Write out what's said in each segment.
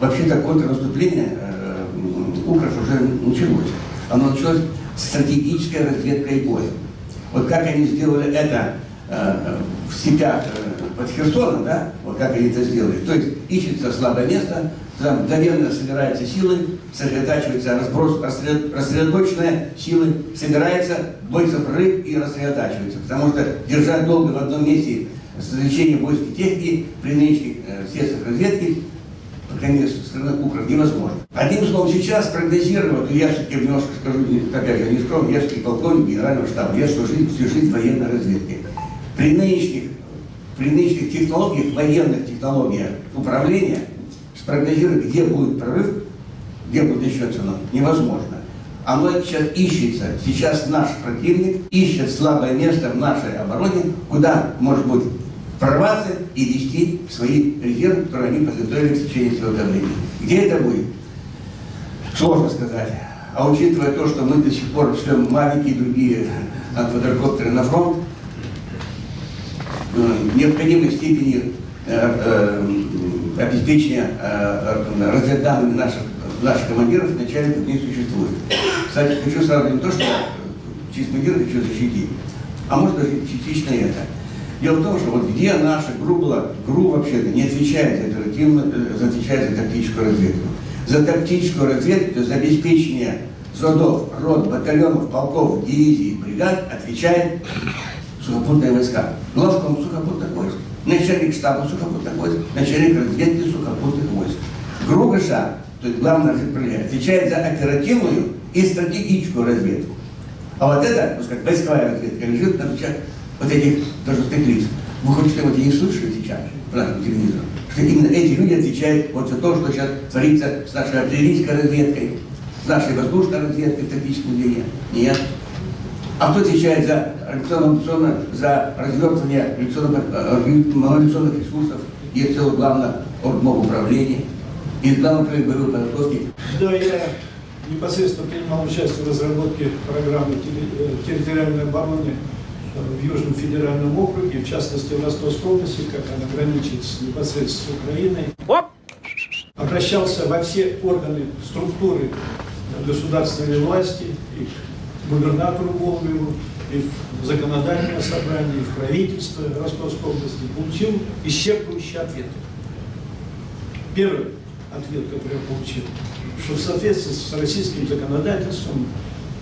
Вообще-то контрнаступление э, Укров уже началось. Оно началось с стратегической разведкой боя. Вот как они сделали это э, в степях э, под Херсоном, да, вот как они это сделали. То есть ищется слабое место, там мгновенно собираются силы, сосредотачивается разброс, рассредо- рассредоточенные силы, собирается, бойся прорыв и рассредотачивается. Потому что держать долго в одном месте сосредоточение войск и техники при нынешних э, средствах разведки по крайней мере, со стороны Укров невозможно. Одним словом, сейчас прогнозировать, я все-таки немножко скажу, опять же, не скромно, я все-таки полковник генерального штаба, я жизнь, всю жизнь военной разведке. При нынешних, при нынешних технологиях, военных технологиях управления, спрогнозировать, где будет прорыв, где будет начнется оно, невозможно. Оно сейчас ищется. Сейчас наш противник ищет слабое место в нашей обороне, куда может быть прорваться и вести свои резервы, которые они подготовили в течение своего времени. Где это будет? Сложно сказать. А учитывая то, что мы до сих пор шлем маленькие другие квадрокоптеры на фронт, э, необходимой степени э, э, обеспечения э, разведданными наших, наших командиров начальников не существует. Кстати, хочу сразу не то, что чисто мир хочу защитить, а может даже частично это. Дело в том, что вот где наша ГРУ была, ГРУ вообще-то не отвечает за э, за- отвечает за тактическую разведку. За тактическую разведку, то есть за обеспечение взводов, рот, батальонов, полков, дивизий, бригад отвечает сухопутные войска. Главком сухопутных войск, начальник штаба сухопутных войск, начальник разведки сухопутных войск. ГРУ ГША, то есть главное разведуправление, отвечает за оперативную и стратегическую разведку. А вот это, так сказать, войсковая разведка лежит на плечах вот этих должностных лиц. Вы хоть что-нибудь не слышали сейчас по нашему телевизору? Что именно эти люди отвечают вот за то, что сейчас творится с нашей артиллерийской разведкой, с нашей воздушной разведкой в тактическом деле? А кто отвечает за организационно, за развертывание революционных, э, ресурсов? Есть целое главное орган управления. И главное управление боевой подготовки Да, я непосредственно принимал участие в разработке программы э, территориальной обороны в Южном федеральном округе, в частности в Ростовской области, как она граничит с- непосредственно с Украиной. Обращался во все органы структуры государственной власти, и к губернатору Голубеву, и в законодательное собрание, и в правительство Ростовской области, получил исчерпывающий ответ. Первый ответ, который я получил, что в соответствии с российским законодательством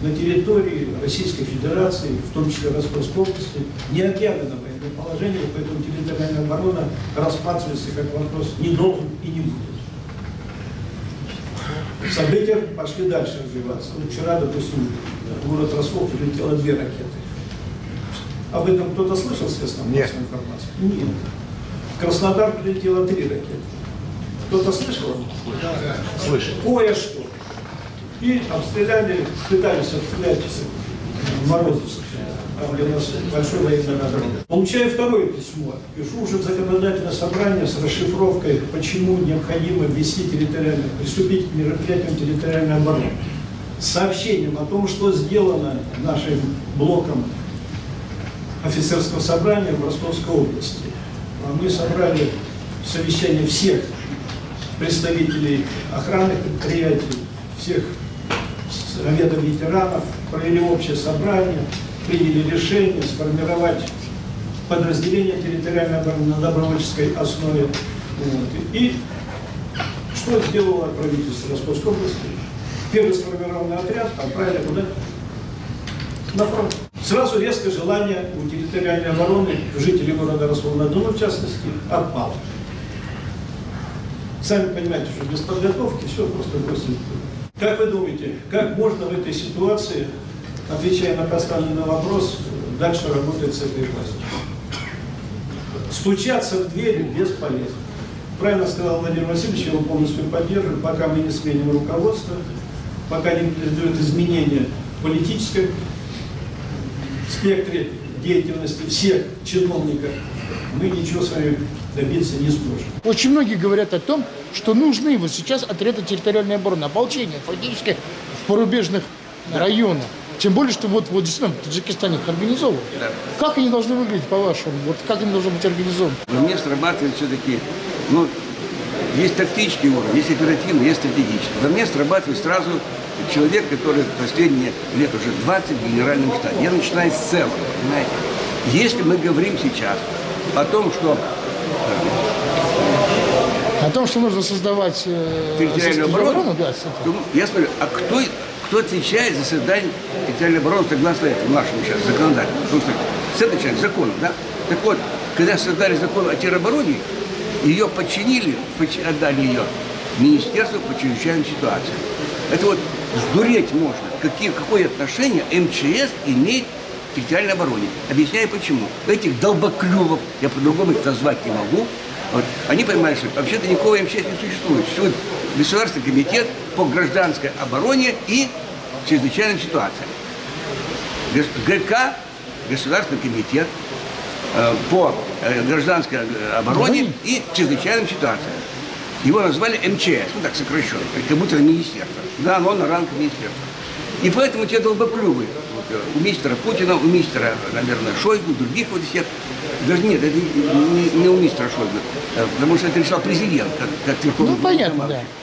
на территории Российской Федерации, в том числе Ростовской области, не объявлено военное положение, поэтому территориальная оборона рассматривается как вопрос не должен и не будет. События пошли дальше развиваться. Вот вчера, допустим, в город Ростов прилетело две ракеты. Об этом кто-то слышал, естественно, Нет. массовой информации? Нет. В Краснодар прилетело три ракеты. Кто-то слышал? Слышал. Кое-что. И обстреляли, пытались обстрелять Морозовск, там, где у нас большой военный разрыв. Получаю второе письмо. Пишу уже в законодательное собрание с расшифровкой, почему необходимо ввести территориальную, приступить к мероприятиям территориальной обороны. С сообщением о том, что сделано нашим блоком офицерского собрания в Ростовской области. А Мы собрали совещание всех представителей охранных предприятий, всех советов ветеранов, провели общее собрание, приняли решение сформировать подразделение территориальной обороны на добровольческой основе. Вот. И что сделало правительство Ростовской области? Первый сформированный отряд отправили куда? На фронт. Сразу резкое желание у территориальной обороны, жителей города Ростова-на-Дону в частности, отпало. Сами понимаете, что без подготовки все просто бросили. Как вы думаете, как можно в этой ситуации, отвечая на поставленный вопрос, дальше работать с этой властью? Стучаться в двери бесполезно. Правильно сказал Владимир Васильевич, я его полностью поддерживаю, пока мы не сменим руководство, пока не произойдет изменения в политическом спектре деятельности всех чиновников, мы ничего с вами добиться не сможем. Очень многие говорят о том, что нужны вот сейчас отряды территориальной обороны, ополчения, фактически в порубежных районах. Тем более, что вот, вот действительно в Таджикистане их организовывают. Как они должны выглядеть, по-вашему? Вот как они должны быть организованы? Но мне срабатывает все-таки, ну, Есть тактический уровень, есть оперативный, есть стратегический. Во мне срабатывает сразу человек, который последние лет уже 20 в генеральном штабе. Я начинаю с целого, понимаете. Если мы говорим сейчас о том, что О том, что нужно создавать э, территориальную оборону, да, с этого. то я смотрю, а кто, кто отвечает за создание территориальной обороны согласно этому нашему сейчас законодательству? Потому что с этого начинается законом, да? Так вот, когда создали закон о теробороне, ее подчинили, подч- отдали ее Министерству по чрезвычайным ситуациям. Это вот сдуреть можно, какие, какое отношение МЧС имеет территориальной обороне. Объясняю почему. Этих долбоклювов, я по-другому их назвать не могу, вот, они понимают, что вообще-то никакого МЧС не существует. Существует Государственный комитет по гражданской обороне и чрезвычайным ситуациям. ГК, Государственный комитет э, по э, гражданской э, обороне и чрезвычайным ситуациям. Его назвали МЧС, ну так сокращенно, как будто министерство. Да, оно на ранг министерства. И поэтому те долбоклювы у мистера Путина, у мистера, наверное, Шойгу, других вот всех, даже нет, это не, не у мистера Шойгу, э, потому что это решал президент, как, как верховный Ну, понятно, главнокомандующий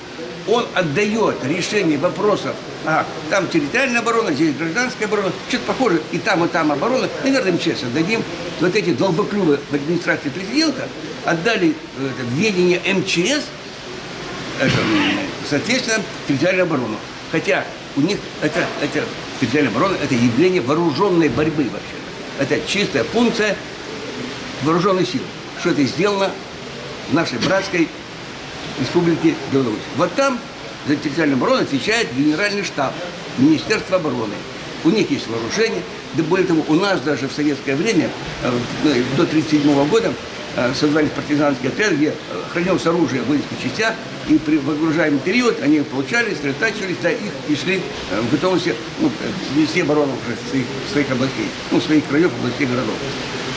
он отдает решение вопросов, а, там территориальная оборона, здесь гражданская оборона, что-то похоже, и там, и там оборона, наверное, МЧС отдадим. Вот эти долбоклювы в администрации президента отдали э, это, в ведение МЧС, это, соответственно, территориальную оборону. Хотя у них это, это территориальная оборона, это явление вооруженной борьбы вообще. Это чистая функция вооруженных сил. Что это сделано в нашей братской Республики Беларусь. Вот там за территориальную оборону отвечает Генеральный штаб Министерства обороны. У них есть вооружение. Да более того, у нас даже в советское время, э, ну, до 1937 года, э, создали партизанские отряды, где хранилось оружие в воинских частях, и при выгружаемый период они получали, сосредотачивались, да, их и шли э, в готовности ну, э, вести оборону уже своих, своих областей, ну, своих краев, областей, городов.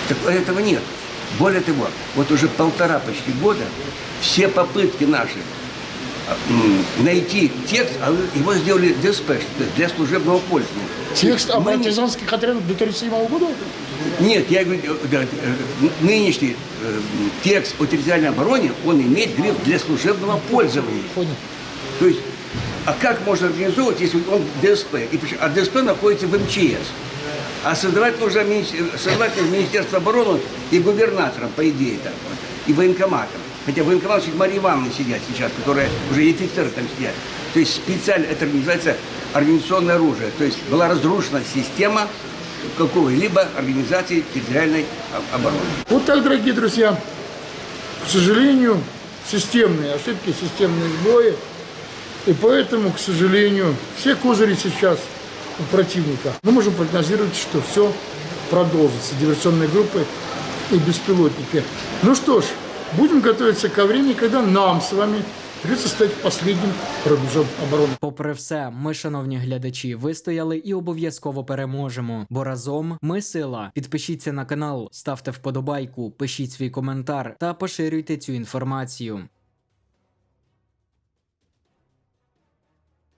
Так этого нет. Более того, вот уже полтора почти года все попытки наши найти текст, а его сделали есть для служебного пользования. Текст о партизанских отрядах до 1937 года? Нет, я говорю, э, да, э, нынешний э, текст о территориальной обороне, он имеет гриф для служебного пользования. Понял. То есть, а как можно организовывать, если он ДСП? И а ДСП находится в МЧС. А создавать нужно создавать нужно Министерство обороны и губернатором, по идее, так вот, и военкоматом. Хотя военкомат сидит Мария Ивановна сидят сейчас, которые уже и офицеры там сидят. То есть специально это называется организационное оружие. То есть была разрушена система какого-либо организации территориальной обороны. Вот так, дорогие друзья, к сожалению, системные ошибки, системные сбои. И поэтому, к сожалению, все козыри сейчас у противника. Мы можем прогнозировать, что все продолжится. Диверсионные группы и беспилотники. Ну что ж, будем готовиться ко времени, когда нам с вами придется стать последним рубежом обороны. Попри все, ми, шановні глядачі, вистояли і обов'язково переможемо. Бо разом ми сила. Підпишіться на канал, ставте вподобайку, пишіть свій коментар та поширюйте цю інформацію.